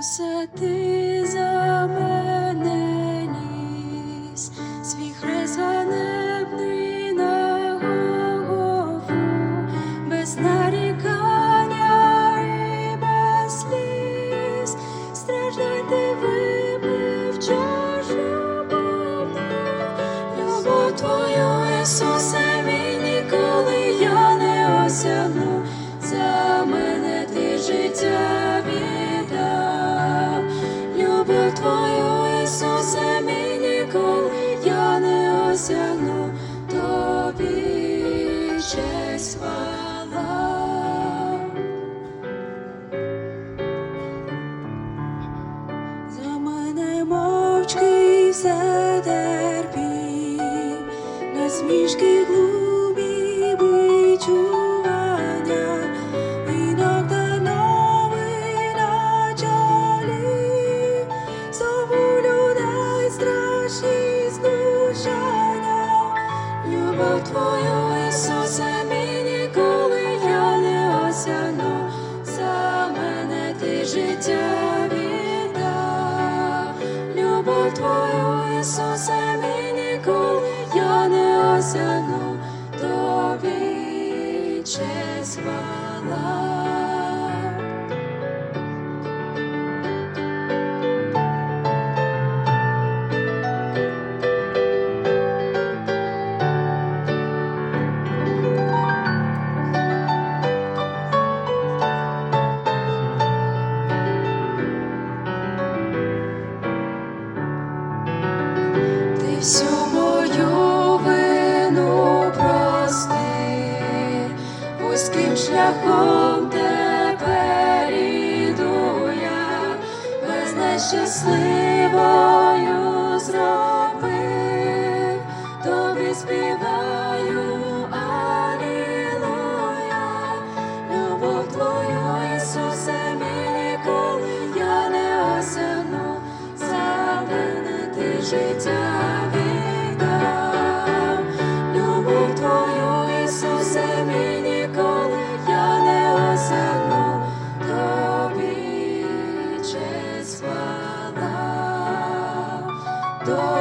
Ісусе, ти за мене ніс, свій хрест ганебний на голову, без нарікання і без сліз, страждань ти випив чашу повну, любов твою, Ісусе, мій ніколи я не осягну, за мене ти життя. Твою, Ісусе, мій ніколи я не осягну тобі честь хвала. За мене мовчки все терпів, насмішки глиб. Любов Твою, Ісусе, мій ніколи я не осяну, за мене ти життя віддав, любов Твою, Ісусе, мій ніколи я не осяну, тобі честь хвала. Всю мою вину прости, вузьким шляхом тепер я, без нещасливою тобі співаю любов твою, Ісусе, ніколи я не осягну, життя door.